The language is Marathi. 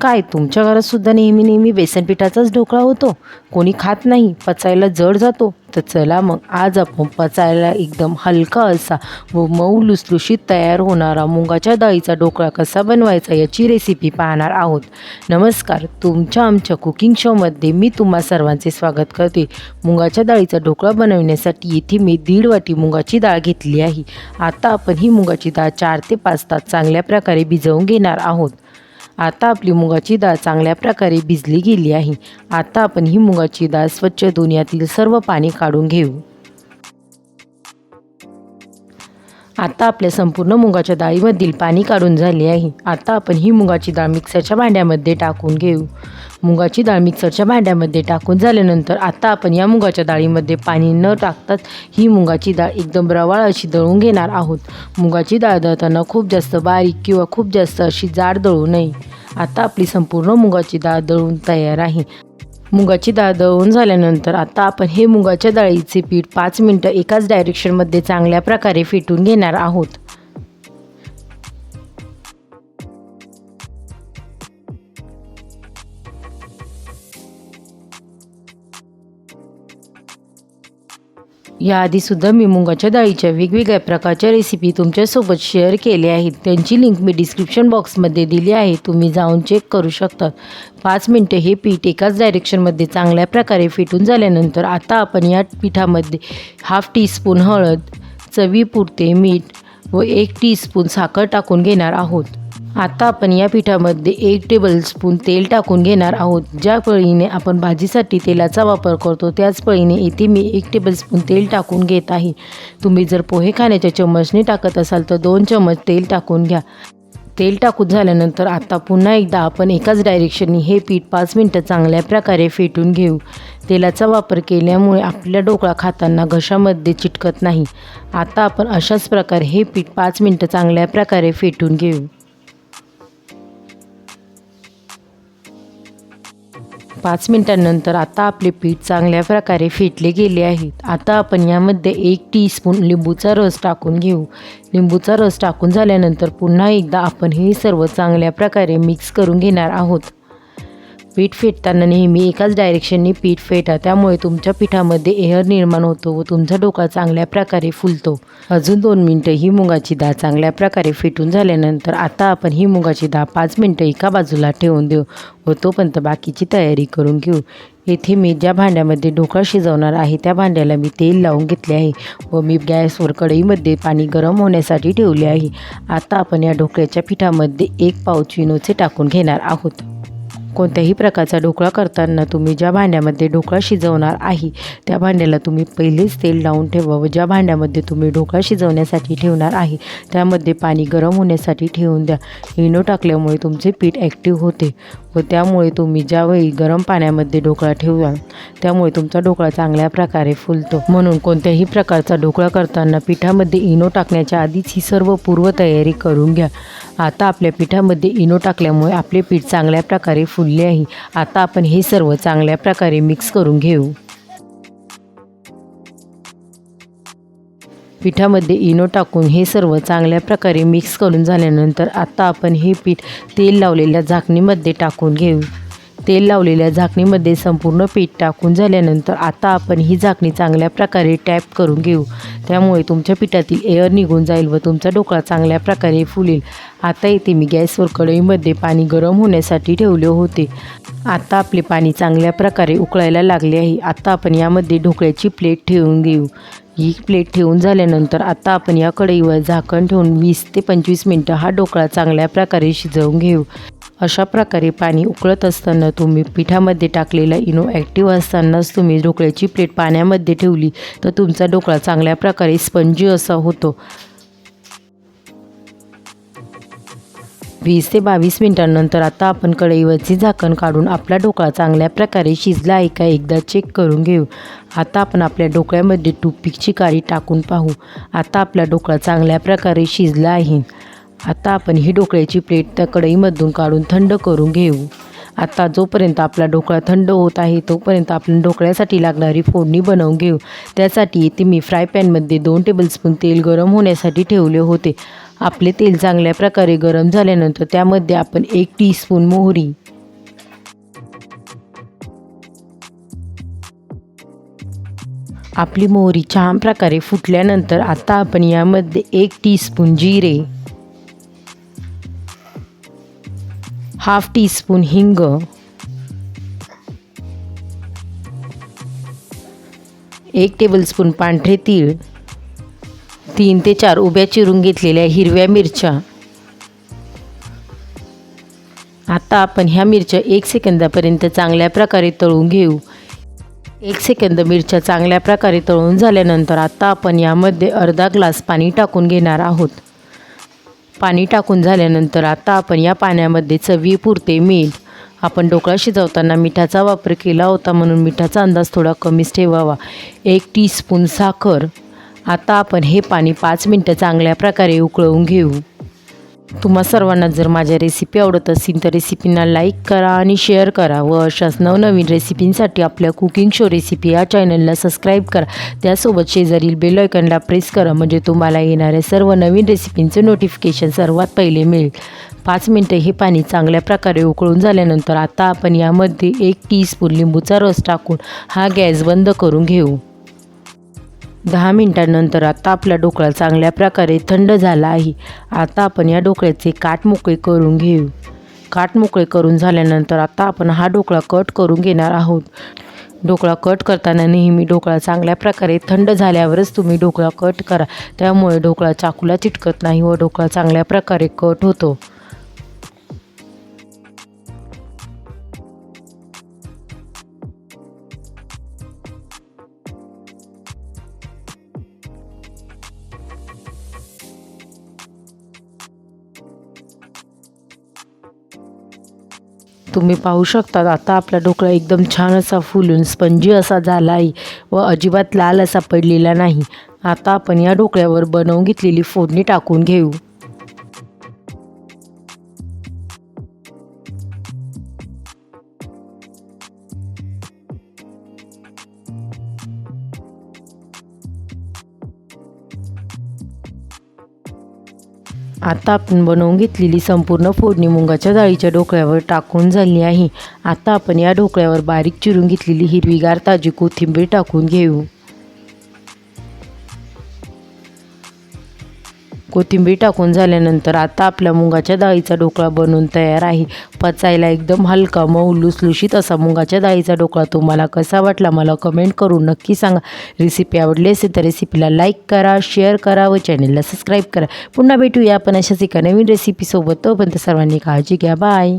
काय तुमच्या घरात सुद्धा नेहमी नेहमी बेसन पिठाचाच ढोकळा होतो. कोणी खात नाही पचायला जड जातो. तर चला मग आज आपण पचायला एकदम हलका असा व मऊ लुसलुशीत तयार होणारा मुगाच्या डाळीचा ढोकळा कसा बनवायचा याची रेसिपी पाहणार आहोत. नमस्कार तुमच्या आमच्या कुकिंग शोमध्ये मी तुम्हा सर्वांचे स्वागत करते. मुगाच्या डाळीचा ढोकळा बनवण्यासाठी येथे मी दीड वाटी मुगाची डाळ घेतली आहे. आता आपण ही मुगाची डाळ चार ते पाच तास चांगल्या प्रकारे भिजवून घेणार आहोत. आता आपली मुगाची डाळ चांगल्या प्रकारे भिजली गेली आहे. आता आपण ही मुगाची डाळ स्वच्छ धुवून यातील सर्व पाणी काढून घेऊ. आता आपल्या संपूर्ण मुगाच्या डाळीमधील पाणी काढून झाले आहे. आता आपण ही मुगाची डाळ मिक्सरच्या भांड्यामध्ये टाकून घेऊ. मुगाची डाळ मिक्सरच्या भांड्यामध्ये टाकून झाल्यानंतर आता आपण या मुगाच्या डाळीमध्ये पाणी न टाकताच ही मुगाची डाळ एकदम रवाळ अशी दळून घेणार आहोत. मुगाची डाळ दळताना खूप जास्त बारीक किंवा खूप जास्त अशी जाड दळू नये. आता आपली संपूर्ण मुगाची डाळ दळून तयार आहे. मुगाची डाळ दळून झाल्यानंतर आता आपण हे मुगाच्या डाळीचे पीठ पाच मिनटं एकाच डायरेक्शनमध्ये चांगल्या प्रकारे फेटून घेणार आहोत. याआधीसुद्धा मी मुगाच्या डाळीच्या वेगवेगळ्या प्रकारच्या रेसिपी तुमच्यासोबत शेअर केल्या आहेत. त्यांची लिंक मी डिस्क्रिप्शन बॉक्समध्ये दिली आहे. तुम्ही जाऊन चेक करू शकता. पाच मिनटं हे पीठ एकाच डायरेक्शनमध्ये चांगल्या प्रकारे फिटून झाल्यानंतर आता आपण या पिठामध्ये हाफ टीस्पून हळद चवीपुरते मीठ व एक टीस्पून साखर टाकून घेणार आहोत. आता आपण या पिठामध्ये एक टेबलस्पून तेल टाकून घेणार आहोत. ज्या पळीने आपण भाजीसाठी तेलाचा वापर करतो त्याच पळीने इथे मी एक टेबलस्पून तेल टाकून घेत आहे. तुम्ही जर पोहे खाण्याच्या चम्मचने टाकत असाल तर दोन चम्मच तेल टाकून घ्या. तेल टाकून झाल्यानंतर आता पुन्हा एकदा आपण एकाच डायरेक्शनने हे पीठ पाच मिनटं चांगल्या प्रकारे फेटून घेऊ. तेलाचा वापर केल्यामुळे आपल्या ढोकळा खाताना घशामध्ये चिटकत नाही. आता आपण अशाच प्रकारे हे पीठ पाच मिनटं चांगल्या प्रकारे फेटून घेऊ. पाच मिनटांनंतर आता आपले पीठ चांगल्या प्रकारे फेटले गेले आहेत. आता आपण यामध्ये एक टीस्पून लिंबूचा रस टाकून घेऊ. लिंबूचा रस टाकून झाल्यानंतर पुन्हा एकदा आपण हे सर्व चांगल्या प्रकारे मिक्स करून घेणार आहोत. पीठ फेटताना नेहमी एकाच डायरेक्शनने पीठ फेटा. त्यामुळे तुमच्या पिठामध्ये एअर निर्माण होतो व तुमचा डोका चांगल्या प्रकारे फुलतो. अजून दोन मिनटं ही मुगाची डाळ चांगल्या प्रकारे फेटून झाल्यानंतर आता आपण ही मुगाची डाळ पाच मिनटं एका बाजूला ठेवून देऊ व तोपर्यंत बाकीची तयारी करून घेऊ. येथे मी ज्या भांड्यामध्ये ढोकळा शिजवणार आहे त्या भांड्याला मी तेल लावून घेतले आहे व मी गॅसवर कढईमध्ये पाणी गरम होण्यासाठी ठेवले आहे. आता आपण या ढोकळ्याच्या पिठामध्ये एक पाव चिनोचे टाकून घेणार आहोत. कोणत्याही प्रकारचा ढोकळा करताना तुम्ही ज्या भांड्यामध्ये ढोकळा शिजवणार आहे त्या भांड्याला तुम्ही पहिलेच तेल लावून ठेवा व ज्या भांड्यामध्ये तुम्ही ढोकळा शिजवण्यासाठी ठेवणार आहे त्यामध्ये पाणी गरम होण्यासाठी ठेवून द्या. इनो टाकल्यामुळे तुमचे पीठ ॲक्टिव्ह होते. व त्यामुळे तुम्ही ज्यावेळी गरम पाण्यामध्ये ढोकळा ठेवाल त्यामुळे तुमचा ढोकळा चांगल्या प्रकारे फुलतो. म्हणून कोणत्याही प्रकारचा ढोकळा करताना पिठामध्ये इनो टाकण्याच्या आधीच ही सर्व पूर्वतयारी करून घ्या. आता आपल्या पिठामध्ये इनो टाकल्यामुळे आपले पीठ चांगल्या प्रकारे फुलले आहे. आता आपण हे सर्व चांगल्या प्रकारे मिक्स करून घेऊ. पिठामध्ये इनो टाकून हे सर्व चांगल्या प्रकारे मिक्स करून झाल्यानंतर आत्ता आपण हे पीठ तेल लावलेल्या झाकणीमध्ये टाकून घेऊ. तेल लावलेल्या झाकणीमध्ये संपूर्ण पीठ टाकून झाल्यानंतर आता आपण ही झाकणी चांगल्या प्रकारे टॅप करून घेऊ. त्यामुळे तुमच्या पिठातील एअर निघून जाईल व तुमचा ढोकळा चांगल्या प्रकारे फुलेल. आता इथे मी गॅसवर कढईमध्ये पाणी गरम होण्यासाठी ठेवले होते. आता आपले पाणी चांगल्या प्रकारे उकळायला लागले आहे. आता आपण यामध्ये ढोकळ्याची प्लेट ठेवून घेऊ. ही प्लेट ठेवून झाल्यानंतर आता आपण या कढईवर झाकण ठेवून वीस ते पंचवीस मिनटं हा ढोकळा चांगल्या प्रकारे शिजवून घेऊ. अशा प्रकारे पाणी उकळत असताना तुम्ही पिठामध्ये टाकलेला इनो ॲक्टिव्ह असतानाच तुम्ही ढोकळ्याची प्लेट पाण्यामध्ये ठेवली तर तुमचा ढोकळा चांगल्या प्रकारे स्पंजी असा होतो. वीस ते बावीस मिनिटांनंतर आता आपण कढईवरची झाकण काढून आपला ढोकळा चांगल्या प्रकारे शिजला आहे का एकदा चेक करून घेऊ. आता आपण आपल्या ढोकळ्यामध्ये टूपिकची काळी टाकून पाहू. आता आपला ढोकळा चांगल्या प्रकारे शिजला आहे. आता आपण ही ढोकळ्याची प्लेट त्या कढईमधून काढून थंड करून घेऊ. आता जोपर्यंत आपला ढोकळा थंड होत आहे तोपर्यंत आपण ढोकळ्यासाठी लागणारी फोडणी बनवून घेऊ. त्यासाठी इथे मी फ्राय पॅनमध्ये दोन टेबलस्पून तेल गरम होण्यासाठी ठेवले होते. आपले तेल चांगल्या प्रकारे गरम झाल्यानंतर त्यामध्ये आपण एक टीस्पून मोहरी. आपली मोहरी छान प्रकारे फुटल्यानंतर आता आपण यामध्ये एक टीस्पून जिरे. हाफ टीस्पून हिंग. एक टेबलस्पून पांढरे तीळ. तीन ते चार उभ्या चिरून घेतलेल्या हिरव्या मिरच्या. आता आपण ह्या मिरच्या एक सेकंदापर्यंत चांगल्या प्रकारे तळून घेऊ. एक सेकंद मिरच्या चांगल्या प्रकारे तळून झाल्यानंतर आता आपण यामध्ये अर्धा ग्लास पाणी टाकून घेणार आहोत. पाणी टाकून झाल्यानंतर आता आपण या पाण्यामध्ये चवीपुरते मीठ. आपण ढोकळा शिजवताना मिठाचा वापर केला होता म्हणून मिठाचा अंदाज थोडा कमीच ठेवावा. एक टीस्पून साखर. आता आपण हे पाणी पाच मिनटं चांगल्या प्रकारे उकळवून घेऊ. तुम्हा सर्वांना जर माझ्या रेसिपी आवडत असतील तर रेसिपींना लाईक करा आणि शेअर करा व अशाच नवनवीन रेसिपींसाठी आपल्या कुकिंग शो रेसिपी या चॅनलला सबस्क्राईब करा. त्यासोबत शेजारील बेल आयकनला प्रेस करा म्हणजे तुम्हाला येणाऱ्या सर्व नवीन रेसिपींचे नोटिफिकेशन सर्वात पहिले मिळेल. पाच मिनटं हे पाणी चांगल्या प्रकारे उकळून झाल्यानंतर आता आपण यामध्ये एक टीस्पून लिंबूचा रस टाकून हा गॅस बंद करून घेऊ. दहा मिनिटांनंतर आता आपला ढोकळा चांगल्या प्रकारे थंड झाला आहे. आता आपण या ढोकळ्याचे काठ मोकळे करून घेऊ. काठ मोकळे करून झाल्यानंतर आता आपण हा ढोकळा कट करून घेणार आहोत. ढोकळा कट करताना नेहमी ढोकळा चांगल्या प्रकारे थंड झाल्यावरच तुम्ही ढोकळा कट करा. त्यामुळे ढोकळा चाकूला चिटकत नाही व ढोकळा चांगल्या प्रकारे कट होतो. तुम्ही पाहू शकता आता आपला ढोकळा एकदम छान असा फुलून स्पंजी असा झाला आहे व अजिबात लाल असा पडलेला नाही. आता आपण या ढोकळ्यावर बनवून घेतलेली फोडणी टाकून घेऊ. आता आपण बनवून घेतलेली संपूर्ण फोडणी मुगाच्या डाळीच्या ढोकळ्यावर टाकून झाली आहे. आता आपण या ढोकळ्यावर बारीक चिरून घेतलेली हिरवीगार ताजी कोथिंबीर टाकून घेऊ. कोथिंबीर टाकून झाल्यानंतर आता आपल्या मुगाच्या डाळीचा ढोकळा बनवून तयार आहे. पचायला एकदम हलका मऊ लुसलुशीत असा मुगाच्या डाळीचा ढोकळा तुम्हाला कसा वाटला मला कमेंट करून नक्की सांगा. रेसिपी आवडली असेल तर रेसिपीला लाईक करा शेअर करा व चॅनलला सबस्क्राईब करा. पुन्हा भेटूया आपण अशाच एका नवीन रेसिपीसोबत तोपर्यंत सर्वांनी काळजी घ्या. बाय